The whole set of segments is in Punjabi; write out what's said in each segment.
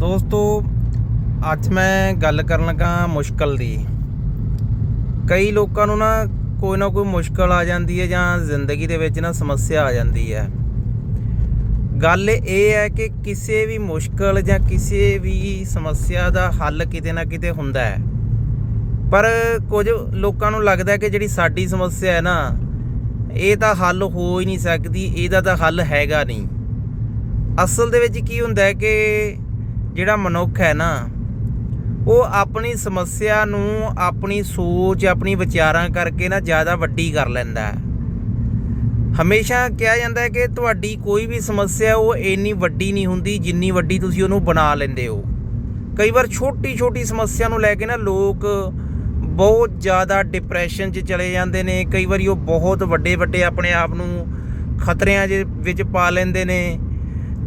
ਦੋਸਤੋ, ਅੱਜ ਮੈਂ ਗੱਲ ਕਰਨ ਲੱਗਾ ਮੁਸ਼ਕਲ ਦੀ। ਕਈ ਲੋਕਾਂ ਨੂੰ ਨਾ ਕੋਈ ਨਾ ਕੋਈ ਮੁਸ਼ਕਲ ਆ ਜਾਂਦੀ ਹੈ ਜਾਂ ਜ਼ਿੰਦਗੀ ਦੇ ਵਿੱਚ ਨਾ ਸਮੱਸਿਆ ਆ ਜਾਂਦੀ ਹੈ। ਗੱਲ ਇਹ ਹੈ ਕਿ ਕਿਸੇ ਵੀ ਮੁਸ਼ਕਲ ਜਾਂ ਕਿਸੇ ਵੀ ਸਮੱਸਿਆ ਦਾ ਹੱਲ ਕਿਤੇ ਨਾ ਕਿਤੇ ਹੁੰਦਾ ਹੈ। ਪਰ ਕੁਝ ਲੋਕਾਂ ਨੂੰ ਲੱਗਦਾ ਹੈ ਕਿ ਜਿਹੜੀ ਸਾਡੀ ਸਮੱਸਿਆ ਹੈ ਨਾ, ਇਹ ਤਾਂ ਹੱਲ ਹੋ ਹੀ ਨਹੀਂ ਸਕਦੀ, ਇਹਦਾ ਤਾਂ ਹੱਲ ਹੈਗਾ ਨਹੀਂ। ਅਸਲ ਦੇ ਵਿੱਚ ਕੀ ਹੁੰਦਾ ਹੈ ਕਿ ਜਿਹੜਾ ਮਨੁੱਖ ਹੈ ਨਾ, ਉਹ ਆਪਣੀ ਸਮੱਸਿਆ ਨੂੰ ਆਪਣੀ ਸੋਚ, ਆਪਣੀ ਵਿਚਾਰਾਂ ਕਰਕੇ ਨਾ ਜ਼ਿਆਦਾ ਵੱਡੀ ਕਰ ਲੈਂਦਾ ਹੈ। ਹਮੇਸ਼ਾ ਕਿਹਾ ਜਾਂਦਾ ਹੈ ਕਿ ਤੁਹਾਡੀ ਕੋਈ ਵੀ ਸਮੱਸਿਆ ਉਹ ਇੰਨੀ ਵੱਡੀ ਨਹੀਂ ਹੁੰਦੀ ਜਿੰਨੀ ਵੱਡੀ ਤੁਸੀਂ ਉਹਨੂੰ ਬਣਾ ਲੈਂਦੇ ਹੋ। ਕਈ ਵਾਰ ਛੋਟੀ ਛੋਟੀ ਸਮੱਸਿਆ ਨੂੰ ਲੈ ਕੇ ਨਾ ਲੋਕ ਬਹੁਤ ਜ਼ਿਆਦਾ ਡਿਪਰੈਸ਼ਨ 'ਚ ਚਲੇ ਜਾਂਦੇ ਨੇ, ਕਈ ਵਾਰੀ ਉਹ ਬਹੁਤ ਵੱਡੇ ਵੱਡੇ ਆਪਣੇ ਆਪ ਨੂੰ ਖਤਰਿਆਂ 'ਚ ਵਿੱਚ ਪਾ ਲੈਂਦੇ ਨੇ।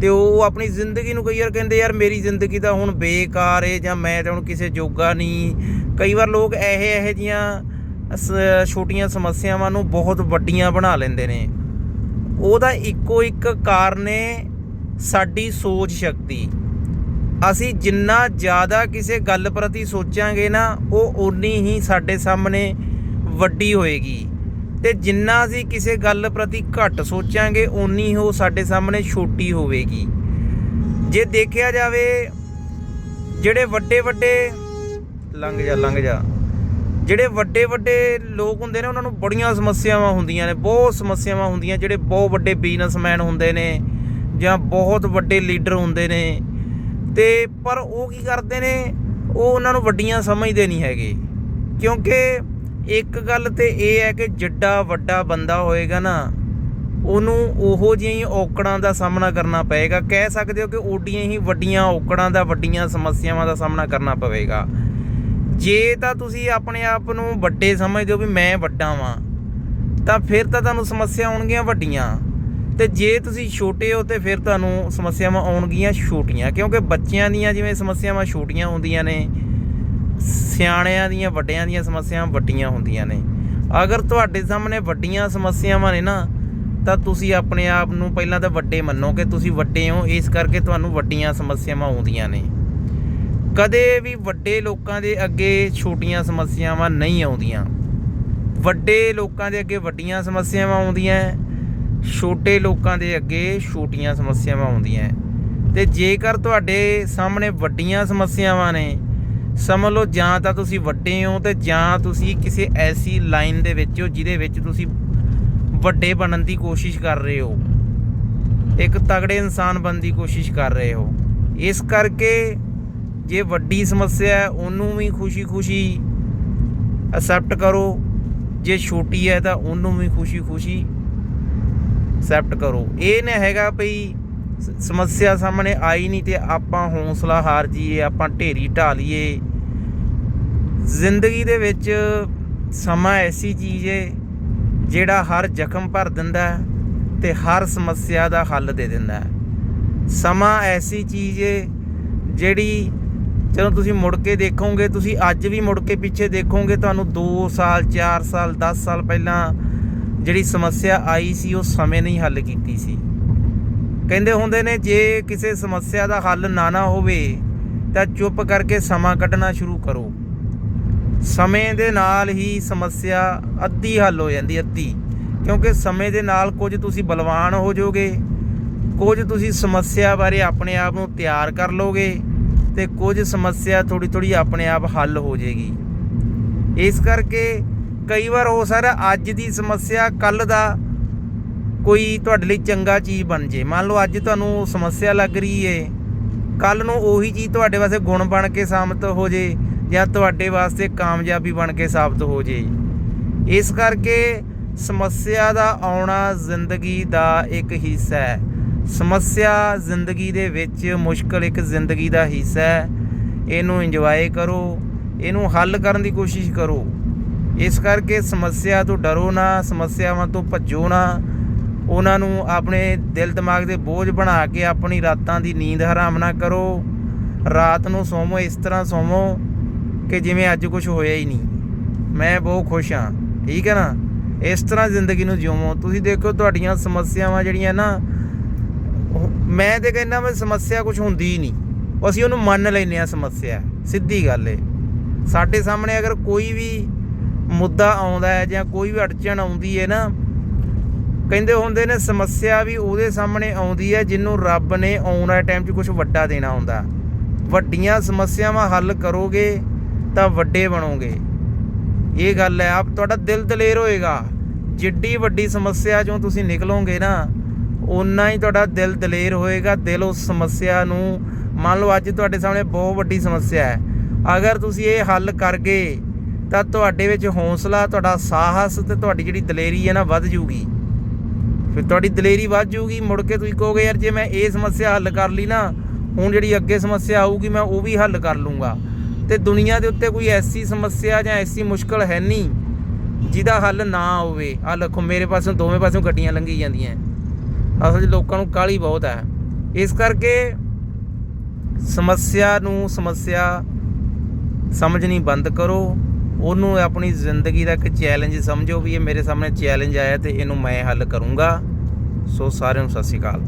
ਤੇ ਉਹ ਆਪਣੀ ਜ਼ਿੰਦਗੀ ਨੂੰ ਕਈ ਵਾਰ ਕਹਿੰਦੇ, ਯਾਰ, ਮੇਰੀ ਜ਼ਿੰਦਗੀ ਤਾਂ ਹੁਣ ਬੇਕਾਰ ਏ ਜਾਂ ਮੈਂ ਤਾਂ ਹੁਣ ਕਿਸੇ ਜੋਗਾ ਨਹੀਂ। ਕਈ ਵਾਰ ਲੋਕ ਇਹੋ ਇਹੋ ਜੀਆਂ ਸ- ਛੋਟੀਆਂ ਸਮੱਸਿਆਵਾਂ ਨੂੰ ਬਹੁਤ ਵੱਡੀਆਂ ਬਣਾ ਲੈਂਦੇ ਨੇ। ਉਹਦਾ ਇੱਕੋ ਇੱਕ ਕਾਰਨ ਏ ਸਾਡੀ ਸੋਚ ਸ਼ਕਤੀ। ਅਸੀਂ ਜਿੰਨਾ ਜ਼ਿਆਦਾ ਕਿਸੇ ਗੱਲ ਪ੍ਰਤੀ ਸੋਚਾਂਗੇ ਨਾ, ਉਹ ਓਨੀ ਹੀ ਸਾਡੇ ਸਾਹਮਣੇ ਵੱਡੀ ਹੋਏਗੀ। ਤੇ ਜਿੰਨਾ ਅਸੀਂ ਕਿਸੇ ਗੱਲ ਪ੍ਰਤੀ ਘੱਟ ਸੋਚਾਂਗੇ, ਓਨੀ ਉਹ ਸਾਡੇ ਸਾਹਮਣੇ ਛੋਟੀ ਹੋਵੇਗੀ। ਜੇ ਦੇਖਿਆ ਜਾਵੇ, ਜਿਹੜੇ ਵੱਡੇ ਵੱਡੇ ਲੰਘ ਜਾ ਲੰਘ ਜਾ। ਜਿਹੜੇ ਵੱਡੇ ਵੱਡੇ ਲੋਕ ਹੁੰਦੇ ਨੇ, ਉਹਨਾਂ ਨੂੰ ਬੜੀਆਂ ਸਮੱਸਿਆਵਾਂ ਹੁੰਦੀਆਂ ਨੇ, ਬਹੁਤ ਸਮੱਸਿਆਵਾਂ ਹੁੰਦੀਆਂ, ਜਿਹੜੇ ਬਹੁਤ ਵੱਡੇ ਬਿਜ਼ਨਸਮੈਨ ਹੁੰਦੇ ਨੇ, ਜਾਂ ਬਹੁਤ ਵੱਡੇ ਲੀਡਰ ਹੁੰਦੇ ਨੇ। ਤੇ ਪਰ ਉਹ ਕੀ ਕਰਦੇ ਨੇ, ਉਹ ਉਹਨਾਂ ਨੂੰ ਵੱਡੀਆਂ ਸਮਝਦੇ ਨਹੀਂ ਹੈਗੇ। ਕਿਉਂਕਿ ਇੱਕ ਗੱਲ ਤੇ ਇਹ ਹੈ ਕਿ ਜਿੱਡਾ ਵੱਡਾ ਬੰਦਾ ਹੋਏਗਾ ਨਾ, ਉਹਨੂੰ ਉਹੋ ਜਿਹੀਆਂ ਹੀ ਔਕੜਾਂ ਦਾ ਸਾਹਮਣਾ ਕਰਨਾ ਪਏਗਾ। ਕਹਿ ਸਕਦੇ ਹੋ ਕਿ ਓਡੀਆਂ ਹੀ ਵੱਡੀਆਂ ਔਕੜਾਂ ਦਾ, ਵੱਡੀਆਂ ਸਮੱਸਿਆਵਾਂ ਦਾ ਸਾਹਮਣਾ ਕਰਨਾ ਪਵੇਗਾ। ਜੇ ਤਾਂ ਤੁਸੀਂ ਆਪਣੇ ਆਪ ਨੂੰ ਵੱਡੇ ਸਮਝਦੇ ਹੋ ਵੀ ਮੈਂ ਵੱਡਾ ਵਾਂ, ਤਾਂ ਫਿਰ ਤਾਂ ਤੁਹਾਨੂੰ ਸਮੱਸਿਆ ਆਉਣਗੀਆਂ ਵੱਡੀਆਂ। ਤੇ ਜੇ ਤੁਸੀਂ ਛੋਟੇ ਹੋ ਤੇ ਫਿਰ ਤੁਹਾਨੂੰ ਸਮੱਸਿਆਵਾਂ ਆਉਣਗੀਆਂ ਛੋਟੀਆਂ, ਕਿਉਂਕਿ ਬੱਚਿਆਂ ਦੀਆਂ ਜਿਵੇਂ ਸਮੱਸਿਆਵਾਂ ਛੋਟੀਆਂ ਹੁੰਦੀਆਂ ਨੇ ਸਿਆਣਿਆਂ ਦੀਆਂ ਵੱਡਿਆਂ ਦੀਆਂ ਸਮੱਸਿਆਵਾਂ ਵੱਡੀਆਂ ਹੁੰਦੀਆਂ ਨੇ। ਅਗਰ ਤੁਹਾਡੇ ਸਾਹਮਣੇ ਵੱਡੀਆਂ ਸਮੱਸਿਆਵਾਂ ਨੇ ਨਾ, ਤਾਂ ਤੁਸੀਂ ਆਪਣੇ ਆਪ ਨੂੰ ਪਹਿਲਾਂ ਤਾਂ ਵੱਡੇ ਮੰਨੋ ਕਿ ਤੁਸੀਂ ਵੱਡੇ ਹੋ, ਇਸ ਕਰਕੇ ਤੁਹਾਨੂੰ ਵੱਡੀਆਂ ਸਮੱਸਿਆਵਾਂ ਆਉਂਦੀਆਂ ਨੇ। ਕਦੇ ਵੀ ਵੱਡੇ ਲੋਕਾਂ ਦੇ ਅੱਗੇ ਛੋਟੀਆਂ ਸਮੱਸਿਆਵਾਂ ਨਹੀਂ ਆਉਂਦੀਆਂ। ਵੱਡੇ ਲੋਕਾਂ ਦੇ ਅੱਗੇ ਵੱਡੀਆਂ ਸਮੱਸਿਆਵਾਂ ਆਉਂਦੀਆਂ ਛੋਟੇ ਲੋਕਾਂ ਦੇ ਅੱਗੇ ਛੋਟੀਆਂ ਸਮੱਸਿਆਵਾਂ ਆਉਂਦੀਆਂ ਹੈ। ਤੇ ਜੇਕਰ ਤੁਹਾਡੇ ਸਾਹਮਣੇ ਵੱਡੀਆਂ ਸਮੱਸਿਆਵਾਂ ਨੇ ਸਮਝ ਲਓ, ਜਾਂ ਤਾਂ ਤੁਸੀਂ ਵੱਡੇ ਹੋ ਤੇ ਜਾਂ ਤੁਸੀਂ ਕਿਸੇ ਐਸੀ ਲਾਈਨ ਦੇ ਵਿੱਚ ਹੋ ਜਿਹਦੇ ਵਿੱਚ ਤੁਸੀਂ ਵੱਡੇ ਬਣਨ ਦੀ ਕੋਸ਼ਿਸ਼ ਕਰ ਰਹੇ ਹੋ। ਇੱਕ ਤਗੜੇ ਇਨਸਾਨ ਬਣਨ ਦੀ ਕੋਸ਼ਿਸ਼ ਕਰ ਰਹੇ ਹੋ। ਇਸ ਕਰਕੇ ਜੇ ਵੱਡੀ ਸਮੱਸਿਆ ਹੈ, ਉਹਨੂੰ ਵੀ ਖੁਸ਼ੀ-ਖੁਸ਼ੀ ਅਸੈਪਟ ਕਰੋ। ਜੇ ਛੋਟੀ ਹੈ ਤਾਂ ਉਹਨੂੰ ਵੀ ਖੁਸ਼ੀ-ਖੁਸ਼ੀ ਅਸੈਪਟ ਕਰੋ। ਇਹ ਨਾ ਹੈਗਾ ਭਈ ਸਮੱਸਿਆ ਸਾਹਮਣੇ ਆਈ ਨਹੀਂ ਤੇ ਆਪਾਂ ਹੌਸਲਾ ਹਾਰ ਜਾਈਏ, ਆਪਾਂ ਢੇਰੀ ਢਾ ਲਈਏ। ਜ਼ਿੰਦਗੀ ਦੇ ਵਿੱਚ ਸਮਾਂ ਐਸੀ ਚੀਜ਼ ਏ, ਜਿਹੜਾ ਹਰ ਜ਼ਖਮ ਭਰ ਦਿੰਦਾ ਹੈ ਤੇ ਹਰ ਸਮੱਸਿਆ ਦਾ ਹੱਲ ਦੇ ਦਿੰਦਾ ਸਮਾਂ ਐਸੀ ਚੀਜ਼ ਏ, ਜਿਹੜੀ ਜਦੋਂ ਤੁਸੀਂ ਮੁੜ ਕੇ ਦੇਖੋਗੇ, ਤੁਸੀਂ ਅੱਜ ਵੀ ਮੁੜ ਕੇ ਪਿੱਛੇ ਦੇਖੋਗੇ, ਤੁਹਾਨੂੰ 2 ਸਾਲ 4 ਸਾਲ 10 ਸਾਲ ਪਹਿਲਾਂ ਜਿਹੜੀ ਸਮੱਸਿਆ ਆਈ ਸੀ, ਉਹ ਸਮੇਂ ਨਹੀਂ ਹੱਲ ਕੀਤੀ ਸੀ। ਕਹਿੰਦੇ ਹੁੰਦੇ ਨੇ, ਜੇ ਕਿਸੇ ਸਮੱਸਿਆ ਦਾ ਹੱਲ ਨਾ ਨਾ ਹੋਵੇ, ਤਾਂ ਚੁੱਪ ਕਰਕੇ ਸਮਾਂ ਕੱਢਣਾ ਸ਼ੁਰੂ ਕਰੋ। ਸਮੇਂ ਦੇ ਨਾਲ ਹੀ ਸਮੱਸਿਆ ਅੱਧੀ ਹੱਲ ਹੋ ਜਾਂਦੀ, ਅੱਧੀ। ਕਿਉਂਕਿ ਸਮੇਂ ਦੇ ਨਾਲ ਕੁਝ ਤੁਸੀਂ ਬਲਵਾਨ ਹੋ ਜਾਓਗੇ, ਕੁਝ ਤੁਸੀਂ ਸਮੱਸਿਆ ਬਾਰੇ ਆਪਣੇ ਆਪ ਨੂੰ ਤਿਆਰ ਕਰ ਲੋਗੇ ਤੇ ਕੁਝ ਸਮੱਸਿਆ ਥੋੜੀ ਥੋੜੀ ਆਪਣੇ ਆਪ ਹੱਲ ਹੋ ਜਾਏਗੀ। ਇਸ ਕਰਕੇ ਕਈ ਵਾਰ ਹੋ ਸਕਦਾ ਅੱਜ ਦੀ ਸਮੱਸਿਆ ਕੱਲ ਦਾ ਕੋਈ ਤੁਹਾਡੇ ਲਈ ਚੰਗਾ ਚੀਜ਼ ਬਣ ਜੇ। ਮੰਨ ਲਓ ਅੱਜ ਤੁਹਾਨੂੰ ਸਮੱਸਿਆ ਲੱਗ ਰਹੀ ਏ ਕੱਲ ਨੂੰ ਉਹੀ ਚੀਜ਼ ਤੁਹਾਡੇ ਵਾਸਤੇ ਗੁਣ ਬਣ ਕੇ ਸਾਬਤ ਹੋ ਜੇ ਜਾਂ ਤੁਹਾਡੇ ਵਾਸਤੇ ਕਾਮਯਾਬੀ ਬਣ ਕੇ ਸਾਬਤ ਹੋ ਜੇ। ਇਸ ਕਰਕੇ ਸਮੱਸਿਆ ਦਾ ਆਉਣਾ ਜ਼ਿੰਦਗੀ ਦਾ ਇੱਕ ਹਿੱਸਾ ਹੈ। ਸਮੱਸਿਆ ਜ਼ਿੰਦਗੀ ਦੇ ਵਿੱਚ ਮੁਸ਼ਕਲ ਇੱਕ ਜ਼ਿੰਦਗੀ ਦਾ ਹਿੱਸਾ ਹੈ। ਇਹਨੂੰ ਇੰਜੋਏ ਕਰੋ, ਇਹਨੂੰ ਹੱਲ ਕਰਨ ਦੀ ਕੋਸ਼ਿਸ਼ ਕਰੋ। ਇਸ ਕਰਕੇ ਸਮੱਸਿਆ ਤੋਂ ਡਰੋ ਨਾ, ਸਮੱਸਿਆਵਾਂ ਤੋਂ ਭੱਜੋ ਨਾ। ਉਹਨਾਂ ਨੂੰ ਆਪਣੇ ਦਿਲ ਦਿਮਾਗ ਦੇ ਬੋਝ ਬਣਾ ਕੇ ਆਪਣੀ ਰਾਤਾਂ ਦੀ ਨੀਂਦ ਹਰਾਮ ਨਾ ਕਰੋ। ਰਾਤ ਨੂੰ ਸੋਵੋ, ਇਸ ਤਰ੍ਹਾਂ ਸੋਵੋ ਕਿ ਜਿਵੇਂ ਅੱਜ ਕੁਝ ਹੋਇਆ ਹੀ ਨਹੀਂ। ਮੈਂ ਬਹੁਤ ਖੁਸ਼ ਹਾਂ, ਠੀਕ ਹੈ ਨਾ? ਇਸ ਤਰ੍ਹਾਂ ਜ਼ਿੰਦਗੀ ਨੂੰ ਜਿਉਵੋ ਤੁਸੀਂ ਦੇਖੋ ਤੁਹਾਡੀਆਂ ਸਮੱਸਿਆਵਾਂ ਜਿਹੜੀਆਂ ਨਾ, ਮੈਂ ਤੇ ਕਹਿੰਦਾ ਮੈਂ ਸਮੱਸਿਆ ਕੁਝ ਹੁੰਦੀ ਹੀ ਨਹੀਂ। ਅਸੀਂ ਉਹਨੂੰ ਮੰਨ ਲੈਨੇ ਆ ਸਮੱਸਿਆ, ਸਿੱਧੀ ਗੱਲ ਏ। ਸਾਡੇ ਸਾਹਮਣੇ ਅਗਰ ਕੋਈ ਵੀ ਮੁੱਦਾ ਆਉਂਦਾ ਹੈ ਜਾਂ ਕੋਈ ਵੀ ਅੜਚਣ ਆਉਂਦੀ ਹੈ ਨਾ ਕਹਿੰਦੇ ਹੁੰਦੇ ਨੇ, ਸਮੱਸਿਆ ਵੀ ਉਹਦੇ ਸਾਹਮਣੇ ਆਉਂਦੀ ਹੈ ਜਿਹਨੂੰ ਰੱਬ ਨੇ ਆਉਣ ਵਾਲੇ ਟਾਈਮ 'ਚ ਕੁਝ ਵੱਡਾ ਦੇਣਾ ਹੁੰਦਾ। ਵੱਡੀਆਂ ਸਮੱਸਿਆਵਾਂ ਹੱਲ ਕਰੋਗੇ ਤਾਂ ਵੱਡੇ ਬਣੋਗੇ। ਇਹ ਗੱਲ ਹੈ, ਆਪ ਤੁਹਾਡਾ ਦਿਲ ਦਲੇਰ ਹੋਏਗਾ। ਜਿੱਡੀ ਵੱਡੀ ਸਮੱਸਿਆ ਚੋਂ ਤੁਸੀਂ ਨਿਕਲੋਗੇ ਨਾ, ਓਨਾ ਹੀ ਤੁਹਾਡਾ ਦਿਲ ਦਲੇਰ ਹੋਏਗਾ। ਦਿਲ ਉਸ ਸਮੱਸਿਆ ਨੂੰ, ਮੰਨ ਲਓ ਅੱਜ ਤੁਹਾਡੇ ਸਾਹਮਣੇ ਬਹੁਤ ਵੱਡੀ ਸਮੱਸਿਆ ਹੈ। ਅਗਰ ਤੁਸੀਂ ਇਹ ਹੱਲ ਕਰ ਗਏ ਤਾਂ ਤੁਹਾਡੇ ਵਿੱਚ ਹੌਸਲਾ, ਤੁਹਾਡਾ ਸਾਹਸ ਤੇ ਤੁਹਾਡੀ ਜਿਹੜੀ ਦਲੇਰੀ ਹੈ ਨਾ ਵੱਧ ਜੂਗੀ। ਫਿਰ ਤੁਹਾਡੀ ਦਲੇਰੀ ਵੱਧ ਜੂਗੀ ਮੁੜ ਕੇ ਤੁਸੀਂ ਕਹੋਗੇ, ਯਾਰ ਜੇ ਮੈਂ ਇਹ ਸਮੱਸਿਆ ਹੱਲ ਕਰ ਲਈ ਨਾ, ਹੁਣ ਜਿਹੜੀ ਅੱਗੇ ਸਮੱਸਿਆ ਆਊਗੀ, ਮੈਂ ਉਹ ਵੀ ਹੱਲ ਕਰ ਲੂੰਗਾ। ਤੇ ਦੁਨੀਆ ਦੇ ਉੱਤੇ ਕੋਈ ਐਸੀ ਸਮੱਸਿਆ ਜਾਂ ਐਸੀ ਮੁਸ਼ਕਲ ਹੈ ਨਹੀਂ, ਜਿਹਦਾ ਹੱਲ ਨਾ ਹੋਵੇ। ਆ ਲਖੋ ਮੇਰੇ ਪਾਸੋਂ ਦੋਵੇਂ ਪਾਸੋਂ ਗੱਡੀਆਂ ਲੰਘੀ ਜਾਂਦੀਆਂ। ਅਸਲ 'ਚ ਲੋਕਾਂ ਨੂੰ ਕਾਲੀ ਬਹੁਤ ਹੈ। ਇਸ ਕਰਕੇ ਸਮੱਸਿਆ ਨੂੰ ਸਮੱਸਿਆ ਸਮਝਣੀ ਬੰਦ ਕਰੋ। ਉਹਨੂੰ ਆਪਣੀ ਜ਼ਿੰਦਗੀ ਦਾ ਇੱਕ ਚੈਲੰਜ ਸਮਝੋ ਵੀ ਇਹ ਮੇਰੇ ਸਾਹਮਣੇ ਚੈਲੰਜ ਆਇਆ ਤੇ ਇਹਨੂੰ ਮੈਂ ਹੱਲ ਕਰੂੰਗਾ। ਸੋ ਸਾਰਿਆਂ ਨੂੰ ਸਤਿ ਸ਼੍ਰੀ ਅਕਾਲ।